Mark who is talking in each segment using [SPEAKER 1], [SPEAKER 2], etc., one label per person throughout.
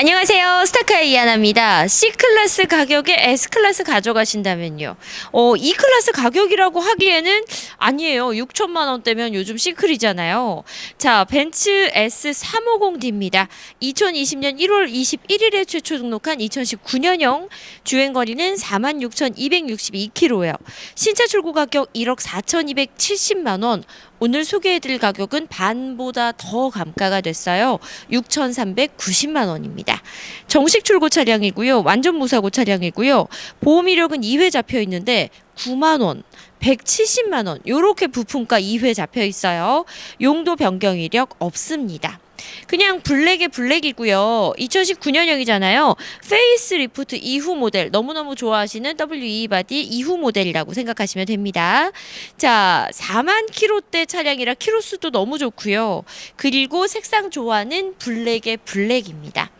[SPEAKER 1] 안녕하세요. 스타카의 이하나입니다. C클래스 가격에 S클래스 가져가신다면요. 어, E클래스 가격이라고 하기에는 아니에요. 6천만 원대면 요즘 C클이잖아요. 자, 벤츠 S350D입니다. 2020년 1월 21일에 최초 등록한 2019년형 주행 거리는 46,262km예요. 신차 출고 가격 1억 4,270만 원. 오늘 소개해드릴 가격은 반보다 더 감가가 됐어요. 6,390만 원입니다. 정식 출고 차량이고요. 완전 무사고 차량이고요. 보험 이력은 2회 잡혀 있는데 9만 원, 170만 원 요렇게 부품가 2회 잡혀 있어요. 용도 변경 이력 없습니다. 그냥 블랙의 블랙이고요. 2019년형이잖아요. 페이스 리프트 이후 모델 너무너무 좋아하시는 WE 바디 이후 모델이라고 생각하시면 됩니다. 자, 4만 킬로대 차량이라 키로수도 너무 좋고요. 그리고 색상 좋아하는 블랙의 블랙입니다.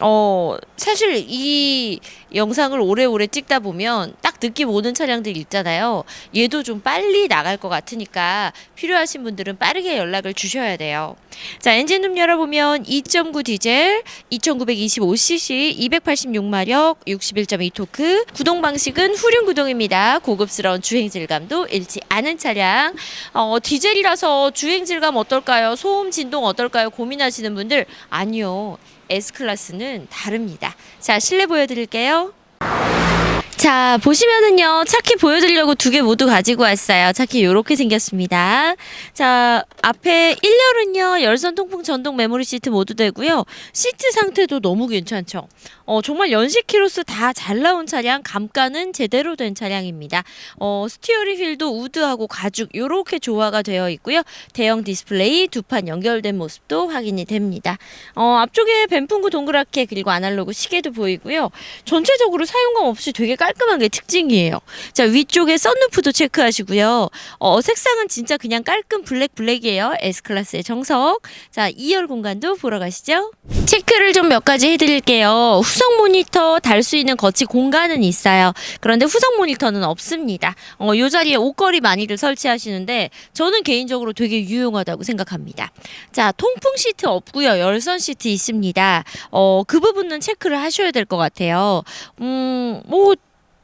[SPEAKER 1] 어, 사실 이 영상을 오래오래 찍다 보면 딱 느낌 오는 차량들 있잖아요. 얘도 좀 빨리 나갈 것 같으니까 필요하신 분들은 빠르게 연락을 주셔야 돼요. 자, 엔진룸 열어보면 2.9 디젤, 2925cc, 286마력, 61.2 토크, 구동 방식은 후륜 구동입니다. 고급스러운 주행 질감도 잃지 않은 차량. 어, 디젤이라서 주행 질감 어떨까요? 소음 진동 어떨까요? 고민하시는 분들 아니요. S클래스는 다릅니다. 자, 실내 보여드릴게요. 자, 보시면은요, 차키 보여드리려고 두 개 모두 가지고 왔어요. 차키 요렇게 생겼습니다. 자, 앞에 1열은요, 열선 통풍 전동 메모리 시트 모두 되고요. 시트 상태도 너무 괜찮죠? 어, 정말 연식 키로수 다 잘 나온 차량, 감가는 제대로 된 차량입니다. 어, 스티어링 휠도 우드하고 가죽 요렇게 조화가 되어 있고요. 대형 디스플레이 두 판 연결된 모습도 확인이 됩니다. 어, 앞쪽에 뱀풍구 동그랗게 그리고 아날로그 시계도 보이고요. 전체적으로 사용감 없이 되게 깔끔한 게 특징이에요. 자, 위쪽에 썬루프도 체크하시고요. 어, 색상은 진짜 그냥 깔끔 블랙 블랙이에요. S클래스의 정석. 자, 2열 공간도 보러 가시죠. 체크를 좀 몇 가지 해드릴게요. 후속 모니터 달 수 있는 거치 공간은 있어요. 그런데 후속 모니터는 없습니다. 어, 요 자리에 옷걸이 많이들 설치하시는데 저는 개인적으로 되게 유용하다고 생각합니다. 자, 통풍 시트 없고요. 열선 시트 있습니다. 어, 그 부분은 체크를 하셔야 될 것 같아요. 음, 뭐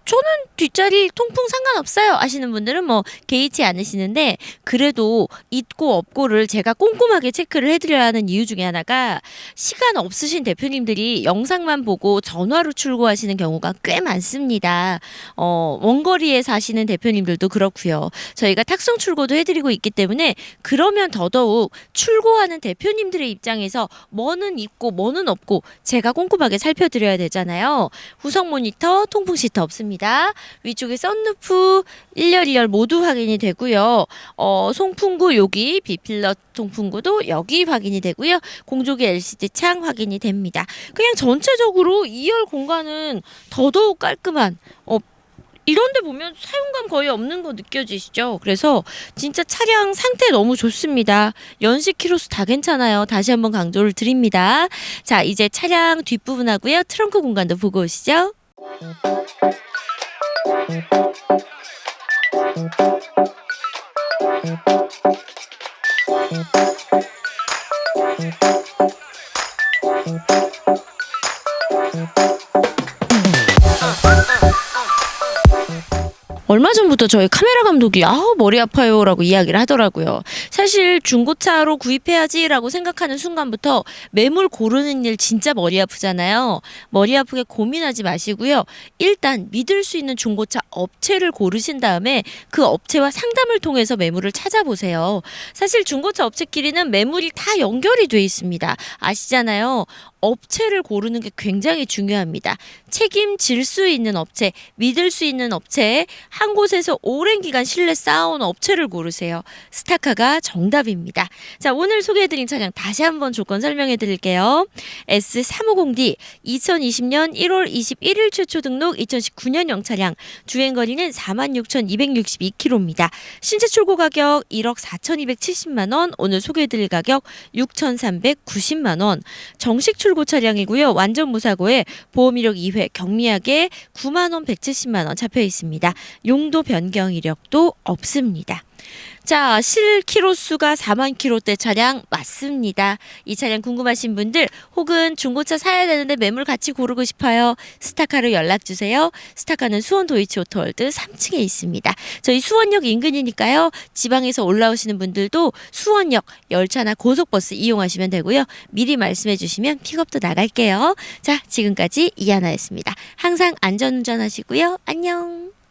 [SPEAKER 1] 저는 뒷자리 통풍 상관없어요 하시는 분들은 뭐 개의치 않으시는데 그래도 있고 없고를 제가 꼼꼼하게 체크를 해드려야 하는 이유 중에 하나가 시간 없으신 대표님들이 영상만 보고 전화로 출고하시는 경우가 꽤 많습니다. 어, 원거리에 사시는 대표님들도 그렇고요. 저희가 탁송 출고도 해드리고 있기 때문에 그러면 더더욱 출고하는 대표님들의 입장에서 뭐는 있고 뭐는 없고 제가 꼼꼼하게 살펴드려야 되잖아요. 후속 모니터, 통풍 시트 없습니다. 위쪽에 썬루프 1열, 2열 모두 확인이 되고요. 어, 송풍구 여기 비필러 송풍구도 여기 확인이 되고요. 공조기 LCD 창 확인이 됩니다. 그냥 전체적으로 2열 공간은 더더욱 깔끔한 어, 이런데 보면 사용감 거의 없는 거 느껴지시죠? 그래서 진짜 차량 상태 너무 좋습니다. 연식 키로수 다 괜찮아요. 다시 한번 강조를 드립니다. 자, 이제 차량 뒷부분하고요. 트렁크 공간도 보고 오시죠. 얼마 전 부터 저희 카메라 감독이 아우 머리 아파요라고 이야기를 하더라고요. 사실 중고차로 구입해야지라고 생각하는 순간부터 매물 고르는 일 진짜 머리 아프잖아요. 머리 아프게 고민하지 마시고요. 일단 믿을 수 있는 중고차 업체를 고르신 다음에 그 업체와 상담을 통해서 매물을 찾아보세요. 사실 중고차 업체끼리는 매물이 다 연결이 돼 있습니다. 아시잖아요. 업체를 고르는 게 굉장히 중요합니다. 책임질 수 있는 업체, 믿을 수 있는 업체, 한 곳에서 오랜 기간 신뢰 쌓아온 업체를 고르세요. 스타카가 정답입니다. 자, 오늘 소개해드린 차량 다시 한번 조건 설명해 드릴게요. S350D 2020년 1월 21일 최초 등록 2019년형 차량 주행거리는 46,262km입니다. 신차 출고 가격 1억 4,270만 원, 오늘 소개해드릴 가격 6,390만 원. 정식 출고 차량이고요. 완전 무사고에 보험 이력 2회 경미하게 9만 원 170만 원 잡혀 있습니다. 용도 변경 이력도 없습니다. 자, 실 키로수가 4만 킬로대 차량 맞습니다. 이 차량 궁금하신 분들 혹은 중고차 사야 되는데 매물 같이 고르고 싶어요. 스타카로 연락 주세요. 스타카는 수원 도이치 오토월드 3층에 있습니다. 저희 수원역 인근이니까요. 지방에서 올라오시는 분들도 수원역 열차나 고속버스 이용하시면 되고요. 미리 말씀해 주시면 픽업도 나갈게요. 자, 지금까지 이하나였습니다. 항상 안전운전 하시고요. 안녕.